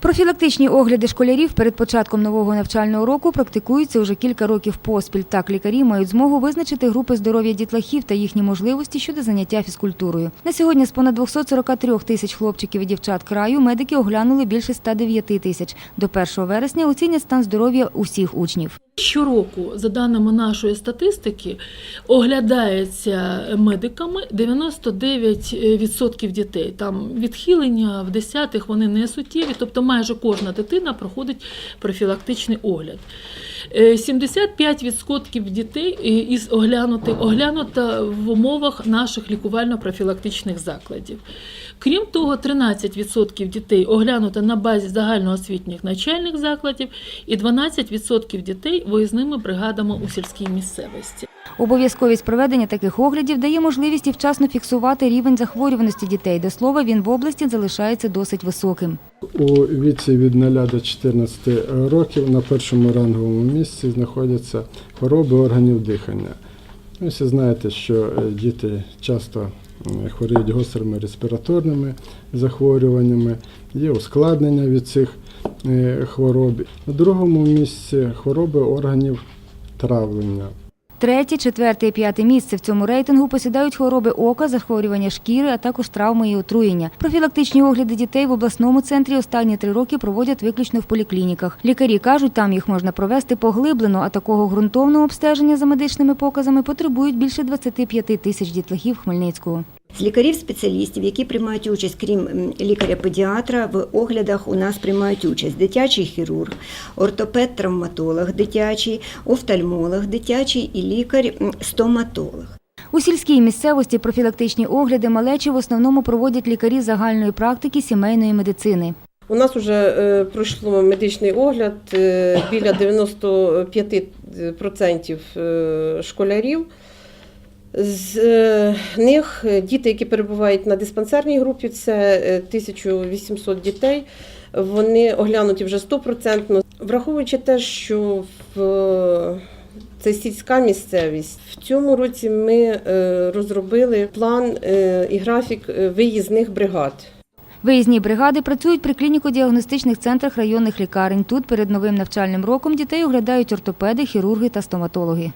Профілактичні огляди школярів перед початком нового навчального року практикуються уже кілька років поспіль. Так, лікарі мають змогу визначити групи здоров'я дітлахів та їхні можливості щодо заняття фізкультурою. На сьогодні з понад 243 тисяч хлопчиків і дівчат краю медики оглянули більше 109 тисяч. До 1 вересня оцінять стан здоров'я усіх учнів. Щороку, за даними нашої статистики, оглядається медиками 99% дітей. Там відхилення в десятих вони не суттєві, тобто майже кожна дитина проходить профілактичний огляд. Е, 75% дітей е, із оглянутих оглянуто в умовах наших лікувально-профілактичних закладів. Крім того, 13% дітей оглянуто на базі загальноосвітніх навчальних закладів і 12% дітей виїзними бригадами у сільській місцевості. Обов'язковість проведення таких оглядів дає можливість і вчасно фіксувати рівень захворюваності дітей. До слова, він в області залишається досить високим. У віці від 0 до 14 років на першому ранговому місці знаходяться хвороби органів дихання. Ви всі знаєте, що е, діти часто хворіють гострими респіраторними захворюваннями, є ускладнення від цих е, хвороб. На другому місці хвороби органів травлення. Третє, четверте і п'яте місце в цьому рейтингу посідають хвороби ока, захворювання шкіри, а також травми і отруєння. Профілактичні огляди дітей в обласному центрі останні три роки проводять виключно в поліклініках. Лікарі кажуть, там їх можна провести поглиблено, а такого ґрунтовного обстеження за медичними показами потребують більше 25 тисяч дітлахів Хмельницького. З лікарів-спеціалістів, які приймають участь, крім лікаря-педіатра, в оглядах у нас приймають участь дитячий хірург, ортопед-травматолог дитячий, офтальмолог дитячий і лікар-стоматолог. У сільській місцевості профілактичні огляди малечі в основному проводять лікарі загальної практики сімейної медицини. У нас вже е, пройшло медичний огляд е, біля 95% е, школярів. З е, них діти, які перебувають на диспансерній групі, це е, 1800 дітей. Вони оглянуті вже 100%. Враховуючи те, що в це сільська місцевість. В цьому році ми е, розробили план е, і графік е, виїзних бригад. Виїзні бригади працюють при клініко-діагностичних центрах районних лікарень. Тут перед новим навчальним роком дітей оглядають ортопеди, хірурги та стоматологи.